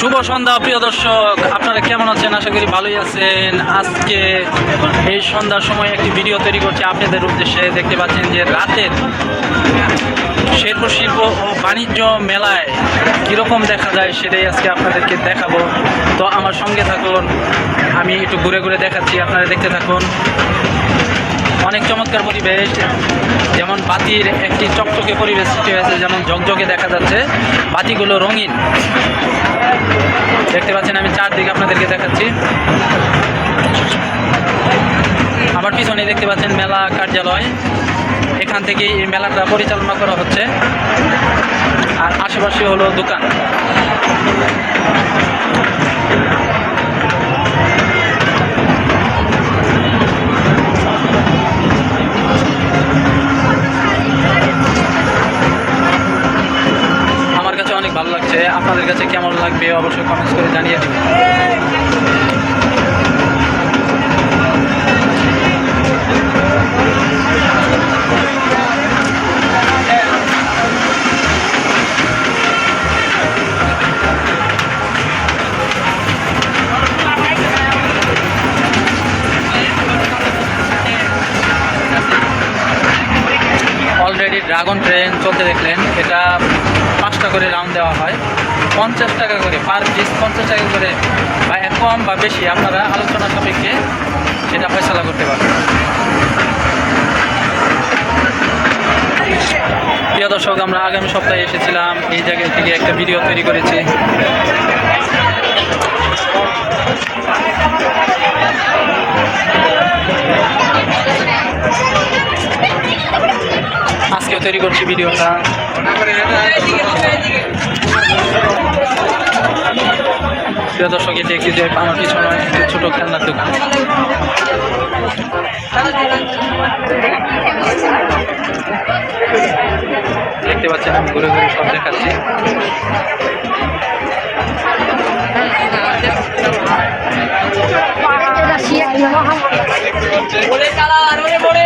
শুভ সন্ধ্যা, প্রিয় দর্শক। আপনারা কেমন আছেন? আশা করি ভালোই আছেন। আজকে এই সন্ধ্যার সময় একটি ভিডিও তৈরি করছি আপনাদের উদ্দেশ্যে। দেখতে পাচ্ছেন যে রাতের শিল্প শিল্প ও বাণিজ্য মেলায় কীরকম দেখা যায় সেটাই আজকে আপনাদেরকে দেখাবো। তো আমার সঙ্গে থাকুন, আমি একটু ঘুরে ঘুরে দেখাচ্ছি, আপনারা দেখতে থাকুন। অনেক চমৎকার পরিবেশ, যেমন বাতির একটি চকচকে পরিবেশ সৃষ্টি হয়েছে, যেমন ঝকঝকে দেখা যাচ্ছে। বাতিগুলো রঙিন। দেখতে পাচ্ছেন, আমি চারদিকে আপনাদেরকে দেখাচ্ছি। আমার পিছনে দেখতে পাচ্ছেন মেলা কার্যালয়। এখান থেকে এই মেলাটা পরিচালনা করা হচ্ছে। আর আশেপাশে হলো দোকান। আমার কাছে অনেক ভালো লাগছে। আপনাদের কাছে কেমন লাগবে অবশ্যই কমেন্টস করে জানিয়ে দিন অলরেডি ড্রাগন ট্রেন চলতে দেখলেন এটা পাঁচটা করে রাউন্ড দেওয়া হয়। পঞ্চাশ টাকা করে পার পিস পঞ্চাশ টাকা করে বা এর কম বা বেশি, আপনারা আলোচনা সাপেক্ষে সেটা ফয়সলা করতে পারবেন। প্রিয় দর্শক, আমরা আগামী সপ্তাহে এসেছিলাম, এই জায়গা থেকে একটা ভিডিও তৈরি করেছি। আজকেও তৈরি করছি ভিডিওটা প্রিয় দর্শক একটি যে আমার পিছনে একটি ছোট খেলনার দোকান। দেখতে পাচ্ছেন, আমি ঘুরে ঘুরে সব দেখাচ্ছি। বলে চালা, আর বলে।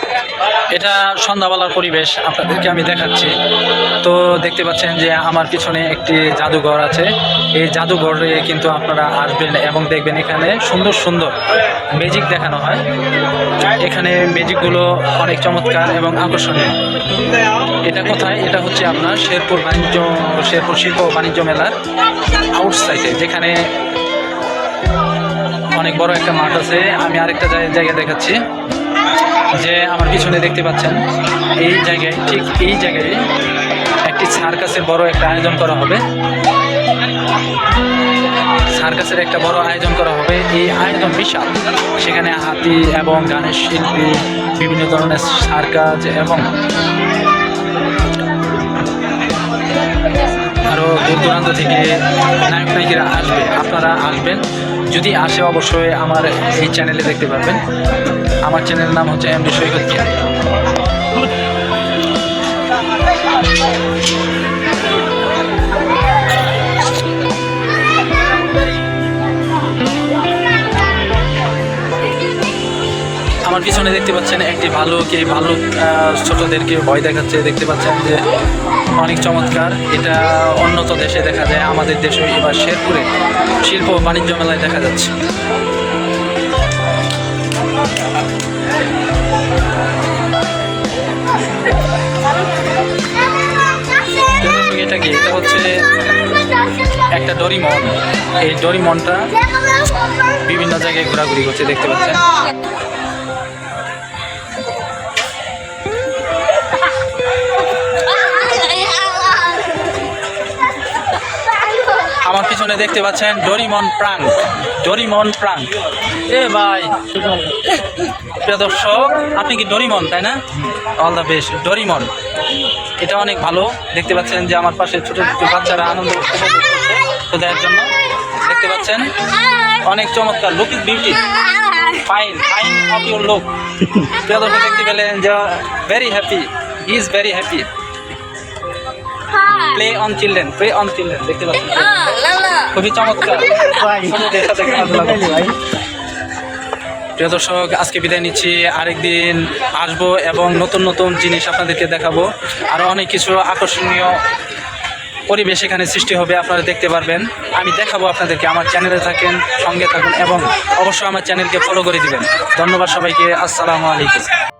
এটা সন্ধ্যাবেলার পরিবেশ আপনাদেরকে আমি দেখাচ্ছি। তো দেখতে পাচ্ছেন যে আমার পিছনে একটি জাদুঘর আছে। এই জাদুঘরে কিন্তু আপনারা আসবেন এবং দেখবেন এখানে সুন্দর সুন্দর ম্যাজিক দেখানো হয়। এখানে ম্যাজিকগুলো অনেক চমৎকার এবং আকর্ষণীয়। এটা কোথায়? এটা হচ্ছে আপনার শেরপুর বাণিজ্য, শেরপুর শিল্প বাণিজ্য মেলার আউটসাইডে যেখানে অনেক বড় একটা মাঠ আছে। আমি আরেকটা জায়- জায়গা দেখাচ্ছি। যে আমার পিছনে দেখতে পাচ্ছেন, এই জায়গায়, ঠিক এই জায়গায় একটি সার্কাসের বড় একটা আয়োজন করা হবে। সার্কাসের একটা বড় আয়োজন করা হবে। এই আয়োজন বিশাল। সেখানে হাতি এবং গানের শিল্পী, বিভিন্ন ধরনের সার্কাস এবং আরও দূর দূরান্ত থেকে নায়ক নায়িকারা আসবে। আপনারা আসবেন। যদি আসে অবশ্যই আমার এই চ্যানেলে দেখতে পারবেন। আমার চ্যানেলের নাম হচ্ছে এমডি সৈকত আমার পিছনে দেখতে পাচ্ছেন একটি ভালুক, এই ভালুক ছোটদেরকে ভয় দেখাচ্ছে। দেখতে পাচ্ছেন যে অনেক চমৎকার। এটা উন্নত দেশে দেখা যায়, আমাদের দেশে এবার শেরপুরে শিল্প বাণিজ্য মেলায় দেখা যাচ্ছে। এটা কি? এটা হচ্ছে একটা ডরিমন। এই ডরিমনটা বিভিন্ন জায়গায় ঘোরাঘুরি করছে, দেখতে পাচ্ছেন। আমার পিছনে দেখতে পাচ্ছেন ডরিমন প্রাং ডরিমন প্রাং এ ভাই, প্রিয় দর্শক, আপনি কি ডরিমন, তাই না? All the best Doraemon. এটা অনেক ভালো। দেখতে পাচ্ছেন যে আমার পাশে ছোট ছোট বাচ্চারা আনন্দ করছে তো দেওয়ার জন্য দেখতে পাচ্ছেন, অনেক চমৎকার look is beauty fine fine of your look প্রিয় দর্শক, দেখতে পেলেন যে very happy is very happy play on children play on children দেখতে পাচ্ছেন? খুবই চমৎকার। প্রিয় দর্শক আজকে বিদায় নিচ্ছি। আরেকদিন আসব এবং নতুন নতুন জিনিস আপনাদেরকে দেখাবো। আরও অনেক কিছু আকর্ষণীয় পরিবেশ এখানে সৃষ্টি হবে আপনারা দেখতে পারবেন। আমি দেখাবো আপনাদেরকে আমার চ্যানেলে থাকেন সঙ্গে থাকুন এবং অবশ্যই আমার চ্যানেলকে ফলো করে দিবেন। ধন্যবাদ সবাইকে আসসালামু আলাইকুম।